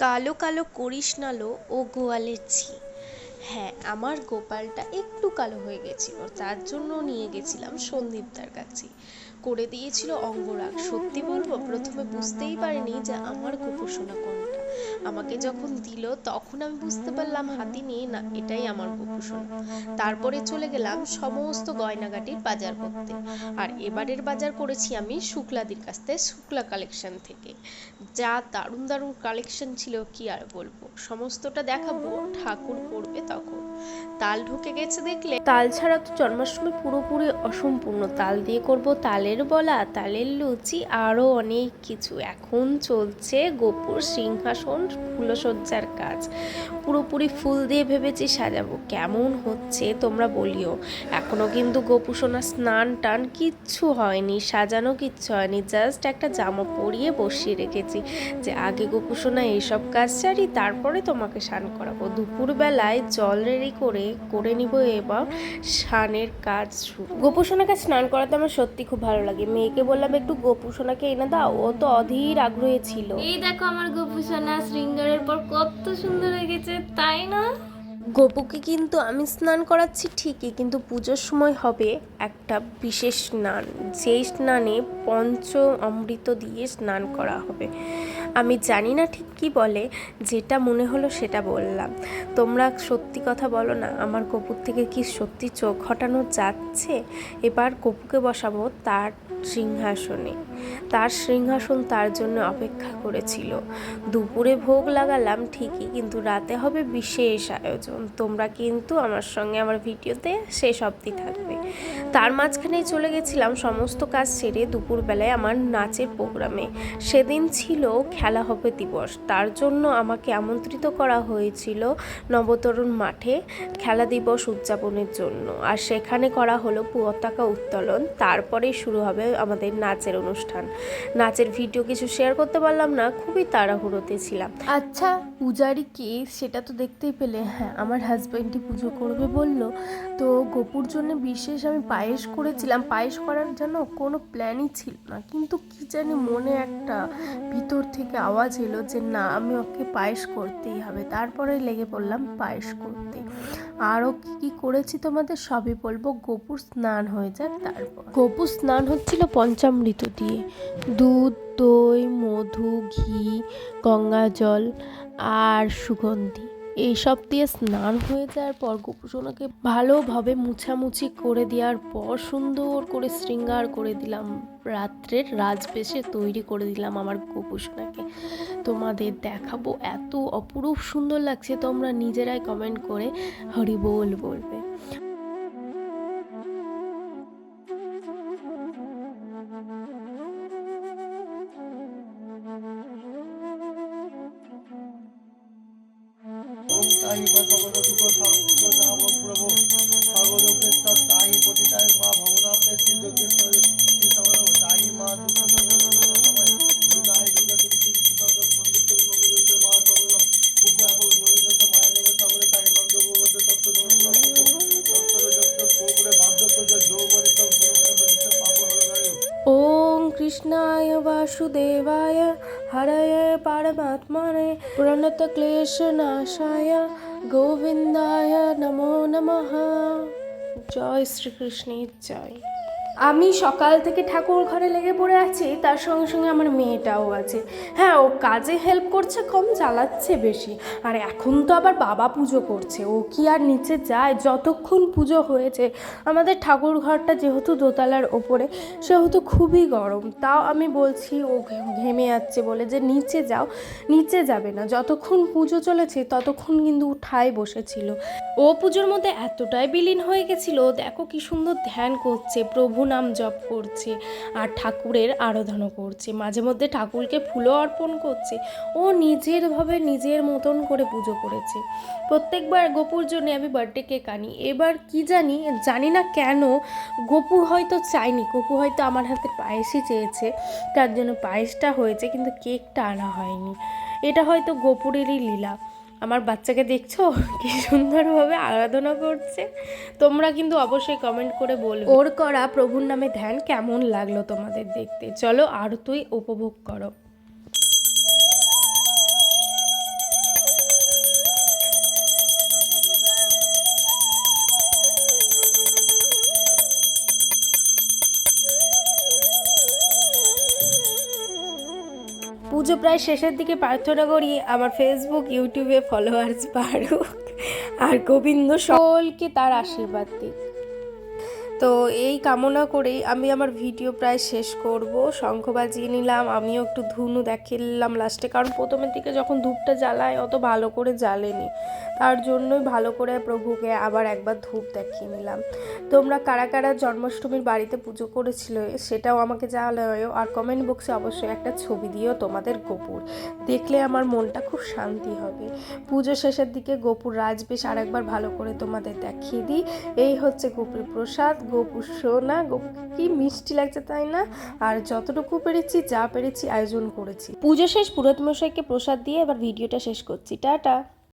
কালো কালো করিস না লো, ও গোয়ালের ঝি। হ্যাঁ আমার গোপালটা একটু কালো হয়ে গেছিল, তার জন্য নিয়ে গেছিলাম সন্দীপদার কাছে। করে দিয়েছিল অঙ্গরাগ। সত্যি বলব, প্রথমে বুঝতেই পারিনি যে আমার গোপোষণা কোনটা। আমাকে যখন দিল, তখন আমি বুঝতে পারলাম হাতি নিয়ে না, এটাই আমার গোপোষণা তারপরে চলে গেলাম সমস্ত গয়নাগাটির বাজার করতে। আর এবারের বাজার করেছি আমি শুক্লাদির কাছ থেকে, শুক্লা কালেকশন থেকে। যা দারুণ দারুণ কালেকশন ছিল, কি আর বলব? সমস্তটা দেখাবো, ঠাকুর পড়বে তখন। তাল ঢুকে গেছে দেখলে। তাল ছাড়া তো জন্মাষ্টমী পুরোপুরি অসম্পূর্ণ। তাল দিয়ে করব তালের বলা, তালের লুচি আরও অনেক কিছু। এখন চলছে গোপুর সিংহাসন ফুলসজ্জার কাজ। পুরোপুরি ফুল দিয়ে ভেবেছি সাজাবো। কেমন হচ্ছে তোমরা বলিও। এখনও কিন্তু গোপুসোনা স্নান টান কিচ্ছু হয়নি, সাজানো কিচ্ছু হয়নি। জাস্ট একটা জামা পরিয়ে বসিয়ে রেখেছি যে আগে গোপুসোনা এইসব কাজ সারি, তারপরে তোমাকে স্নান করাবো। দুপুরবেলায় জল রেডি করে করে নিব এবার স্নানের কাজ শুরু। গোপুসোনাকে স্নান করাতে আমার সত্যি খুব ভালো লাগে। মেয়েকে বললাম একটু গোপুসোনাকে এনে দাও ও তো অধীর আগ্রহী ছিল। এই দেখো আমার গোপুসোনা শৃঙ্গারের পর কত সুন্দর হয়ে গেছে তাই না? গোপুকে কিন্তু আমি স্নান করাচ্ছি ঠিকই কিন্তু পুজোর সময় হবে একটা বিশেষ স্নান। যেই স্নানে পঞ্চ অমৃত দিয়ে স্নান করা হবে। আমি জানি না ঠিক কি বলে? যেটা মনে হলো সেটা বললাম। তোমরা সত্যি কথা বলো না, আমার কপুর থেকে কি সত্যি চোখ হটানো যাচ্ছে? এবার কপুকে বসাবো তার সিংহাসনে। তার সিংহাসন তার জন্য অপেক্ষা করেছিল। দুপুরে ভোগ লাগালাম ঠিকই, কিন্তু রাতে হবে বিশেষ আয়োজন। তোমরা কিন্তু আমার সঙ্গে আমার ভিডিওতে শেষ অবধি থাকবে। তার মাঝখানেই চলে গেছিলাম সমস্ত কাজ সেরে দুপুরবেলায় আমার নাচের প্রোগ্রামে। সেদিন ছিল খেলা হবে দিবস তার জন্য আমাকে আমন্ত্রিত করা হয়েছিল নবতরুণ মাঠে খেলা দিবস উদযাপনের জন্য। আর সেখানে করা হলো পতাকা উত্তোলন। তারপরেই শুরু হবে আমাদের নাচের অনুষ্ঠান। নাচের ভিডিও কিছু শেয়ার করতে পারলাম না, খুবই তাড়াহুড়োতে ছিলাম। আচ্ছা পূজারি কে? সেটা তো দেখতেই পেলে। হ্যাঁ আমার হাজব্যান্ডই পুজো করবে বলল। তো গোপুর জন্য বিশেষ আমি পায়েস করেছিলাম। পায়েস করার জন্য কোনো প্ল্যানই ছিল না। কিন্তু কি জানি মনে একটা ভিতর থেকে আওয়াজ এলো যে না আমি ওকে পায়েস করতেই হবে। তারপরে লেগে পড়লাম পায়েস করতে। আরও কী কী করেছি তোমাদের? সবই বলব, গোপুর স্নান হয়ে যাক তারপর। গোপুর স্নান হচ্ছিল পঞ্চামৃত দিয়ে। দুধ, দই, মধু, ঘি, গঙ্গা জল আর সুগন্ধি। এইসব দিয়ে স্নান হয়ে যাওয়ার পর গোপুসোনাকে ভালোভাবে মুছামুছি করে দেওয়ার পর সুন্দর করে শৃঙ্গার করে দিলাম। রাত্রের রাজবেশে তৈরি করে দিলাম আমার গোপুসোনাকে তোমাদের দেখাবো এত অপরূপ সুন্দর লাগছে, তোমরা নিজেরাই কমেন্ট করে হরি বল বলবে। ওম তাই বসবদ দুঃখ সর্ব নাম প্রভু সর্বলোকেশ্বর তাই পতিতায় মা সিদ্ধকেশ্বর শ্রী তাই মা দুর্গায় দুর্গা তুমি শ্রী সুন্দর সংগীত সংগীত মা সবরম বুক এখন নৈনত মায়া দেব তাই মন্দ ভগবত তত্ত্ব নৈত তত্ত্ব যত্ত যৌবনিত ওম কৃষ্ণায় বাসুদেবায় পারমাত্মনে প্রণত ক্লেশনাশায় গোবিন্দায় নমো নমঃ জয় শ্রীকৃষ্ণের জয় আমি সকাল থেকে ঠাকুর ঘরে লেগে পড়ে আছি, তার সঙ্গে সঙ্গে আমার মেয়েটাও আছে। হ্যাঁ ও কাজে হেল্প করছে কম চালাচ্ছে বেশি। আর এখন তো আবার বাবা পুজো করছে, ও কি আর নিচে যায়? যতক্ষণ পুজো হয়েছে, আমাদের ঠাকুর ঘরটা যেহেতু দোতলার ওপরে, সেহেতু খুবই গরম। তাও আমি বলছি, ও ঘেমে যাচ্ছে বলে যে নিচে যাও, নিচে যাবে না। যতক্ষণ পুজো চলেছে, ততক্ষণ কিন্তু ঠায় বসেছিল। ও পুজোর মধ্যে এতটাই বিলীন হয়ে গেছিল, দেখো কি সুন্দর ধ্যান করছে, প্রভু নাম জপ করছে আর ঠাকুরের আরাধনা করছে। মাঝে মধ্যে ঠাকুরকে ফুলও অর্পণ করছে। ও নিজেরভাবে নিজের মতন করে পুজো করেছে। প্রত্যেকবার গোপুর জন্য আমি বার্থডে কেক আনি। এবার কি জানি জানি না কেন গোপু হয়তো চায়নি। গোপু হয়তো আমার হাতে পায়েসই চেয়েছে। তার জন্য পায়েসটা হয়েছে, কিন্তু কেকটা আনা হয়নি। এটা হয়তো গোপুরেরই লীলা। আমার বাচ্চাকে দেখছ? কি সুন্দরভাবে আরাধনা করছে। তোমরা কিন্তু অবশ্যই কমেন্ট করে বলবে। ওর করা প্রভুর নামে ধ্যান কেমন লাগল তোমাদের দেখতে? চলো আর তুই উপভোগ করো। পুজো প্রায় শেষের দিকে প্রার্থনা করি আমার ফেসবুক ইউটিউবে ফলোয়ার্স বাড়ুক। আর গোবিন্দ সকলকে তার আশীর্বাদ দিক। তো এই কামনা করেই আমি আমার ভিডিও প্রায় শেষ করব। শঙ্খ বাজিয়ে নিলাম, আমিও একটু ধুনু দেখিলাম লাস্টে, কারণ প্রথমের দিকে যখন ধূপটা জ্বালায়, অত ভালো করে জ্বালেনি। তার জন্যই ভালো করে প্রভুকে আবার একবার ধূপ দেখিয়ে নিলাম। তোমরা কারা কারা জন্মাষ্টমীর বাড়িতে পুজো করেছিল, সেটাও আমাকে জানাও আর কমেন্ট বক্সে অবশ্যই একটা ছবি দিও তোমাদের গোপুর। দেখলে আমার মনটা খুব শান্তি হবে। পুজো শেষের দিকে গোপুর রাজবেশ আরেকবার ভালো করে তোমাদের দেখিয়ে দিই। এই হচ্ছে গোপুর প্রসাদ। গোপুর না কি মিষ্টি লাগছে তাই না? আর যতটুকু পেরেছি, যা পেরেছি, আয়োজন করেছি। পুজো শেষ পুরোহিত মশাইকে প্রসাদ দিয়ে এবার ভিডিওটা শেষ করছি। টাটা!